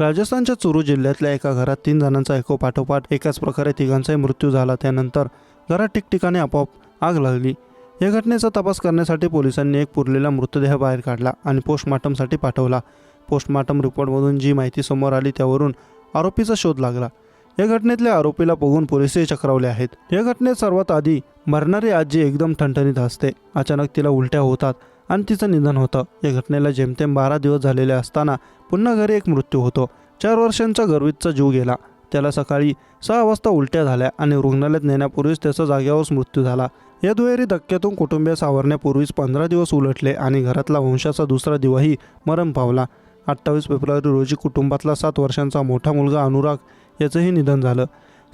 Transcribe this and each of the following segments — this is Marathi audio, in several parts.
राजस्थानच्या चुरू जिल्ह्यातल्या एका घरात तीन जणांचा एकोपाठोपाठ एकाच प्रकारे तिघांचाही मृत्यू झाला. त्यानंतर घरात ठिकठिकाणी आपोआप आग लागली. या घटनेचा तपास करण्यासाठी पोलिसांनी एक पुरलेला मृतदेह बाहेर काढला आणि पोस्टमार्टमसाठी पाठवला. पोस्टमार्टम रिपोर्टमधून जी माहिती समोर आली त्यावरून आरोपीचा शोध लागला. या घटनेतल्या आरोपीला बघून पोलिसही चक्रावले आहेत. या घटनेत सर्वात आधी मरणारी आजी एकदम ठणठणीत असते अचानक तिला उलट्या होतात. आणि तिचं निधन होतं. या घटनेला जेमतेम बारा दिवस झालेले असताना पुन्हा घरी एक मृत्यू होतो. चार वर्षांचा गर्वितचा जीव गेला. त्याला सकाळी सहा वाजता उलट्या झाल्या आणि रुग्णालयात नेण्यापूर्वीच त्याचा जाग्यावरच मृत्यू झाला. या दुहेरी धक्क्यातून कुटुंबीय सावरण्यापूर्वीच पंधरा दिवस उलटले आणि घरातला वंशाचा दुसरा दिवाही मरण पावला. अठ्ठावीस फेब्रुवारी रोजी कुटुंबातला सात वर्षांचा मोठा मुलगा अनुराग याचंही निधन झालं.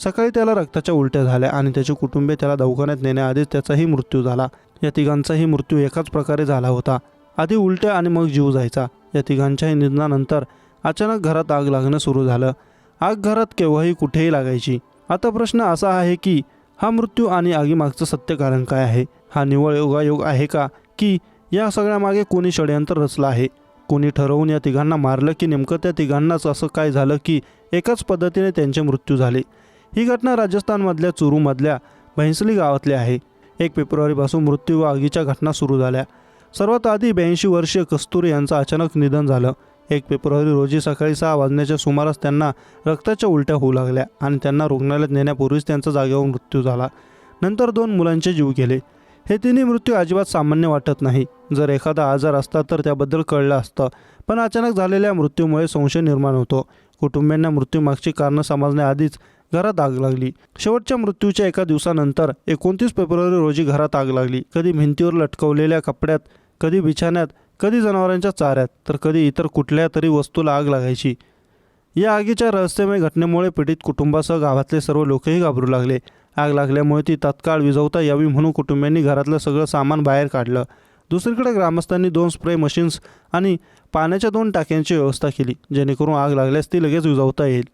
सकाळी त्याला रक्ताच्या उलट्या झाल्या आणि त्याचे कुटुंबीय त्याला दवाखान्यात नेण्याआधीच त्याचाही मृत्यू झाला. या तिघांचाही मृत्यू एकाच प्रकारे झाला होता. आधी उलट्या आणि मग जीव जायचा. या तिघांच्याही निधनानंतर अचानक घरात आग लागणं सुरू झालं. आग घरात केव्हाही कुठेही लागायची. आता प्रश्न असा आहे की हा मृत्यू आणि आगीमागचं सत्य कारण काय आहे? हा निवळ योगायोग आहे का? की या सगळ्यामागे कोणी षडयंत्र रचलं आहे? कोणी ठरवून या तिघांना मारलं की नेमकं त्या तिघांनाच असं काय झालं की एकाच पद्धतीने त्यांचे मृत्यू झाले? ही घटना राजस्थानमधल्या चुरूमधल्या भैंसली गावातली आहे. एक फेब्रुवारीपासून मृत्यू व आगीच्या घटना सुरू झाल्या. सर्वात आधी ब्याऐंशी वर्षीय कस्तुरी यांचं अचानक निधन झालं. एक फेब्रुवारी रोजी सकाळी सहा वाजण्याच्या सुमारास त्यांना रक्ताच्या उलट्या होऊ लागल्या आणि त्यांना रुग्णालयात नेण्यापूर्वीच त्यांचा जागेवर मृत्यू झाला. नंतर दोन मुलांचे जीव गेले. हे तिन्ही मृत्यू अजिबात सामान्य वाटत नाही. जर एखादा आजार असता तर त्याबद्दल कळलं असतं पण अचानक झालेल्या मृत्यूमुळे संशय निर्माण होतो. कुटुंबियांना मृत्यूमागची कारणं समजण्याआधीच घरात आग लागली. शेवटच्या मृत्यूच्या एका दिवसानंतर एकोणतीस फेब्रुवारी रोजी घरात आग लागली. कधी भिंतीवर लटकवलेल्या कपड्यात कधी बिछाण्यात कधी जनावरांच्या चाऱ्यात तर कधी इतर कुठल्या तरी वस्तूला आग लागायची. या आगीच्या रहस्यमय घटनेमुळे पीडित कुटुंबासह गावातले सर्व लोकही घाबरू लागले. आग लागल्यामुळे ती तत्काळ विझवता यावी म्हणून कुटुंबियांनी घरातलं सगळं सामान बाहेर काढलं. दुसरीकडे ग्रामस्थांनी दोन स्प्रे मशीन्स आणि पाण्याच्या दोन टाक्यांची व्यवस्था केली जेणेकरून आग लागल्यास ती लगेच विझवता येईल.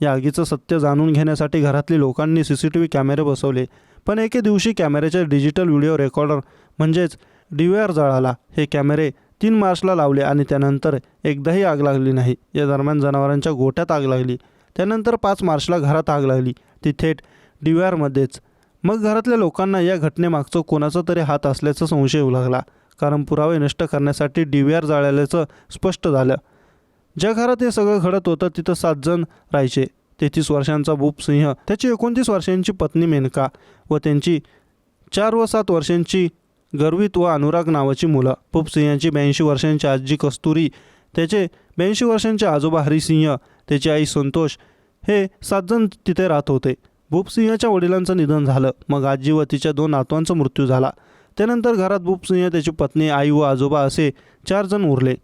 या आगीचं सत्य जाणून घेण्यासाठी घरातली लोकांनी सी सी टी व्ही कॅमेरे बसवले. पण एके दिवशी कॅमेऱ्याचे डिजिटल व्हिडिओ रेकॉर्डर म्हणजेच डी व्ही आर जळाला. हे कॅमेरे तीन मार्चला लावले आणि त्यानंतर एकदाही आग लागली नाही. या दरम्यान जनावरांच्या गोठ्यात आग लागली. त्यानंतर पाच मार्चला घरात आग लागली. ती थेट डी व्ही आरमध्येच मग घरातल्या लोकांना या घटनेमागचं कोणाचा तरी हात असल्याचा संशय येऊ लागला कारण पुरावे नष्ट करण्यासाठी डी व्ही आर जाळल्याचं स्पष्ट झालं. ज्या घरात हे सगळं घडत होतं तिथं सात जण राहायचे. तेहतीस वर्षांचा बुप सिंह त्याची एकोणतीस वर्षांची पत्नी मेनका व त्यांची चार व सात वर्षांची गर्वित व अनुराग नावाची मुलं. भूपसिंहांची ब्याऐंशी वर्षांची आजी कस्तुरी त्याचे ब्याऐंशी वर्षांचे आजोबा हरिसिंह त्याची आई संतोष हे सात जण तिथे राहत होते. भूपसिंहाच्या वडिलांचं निधन झालं. मग आजी व तिच्या दोन नातवांचा मृत्यू झाला. त्यानंतर घरात भूपसिंह त्याची पत्नी आई व आजोबा असे चार जण उरले.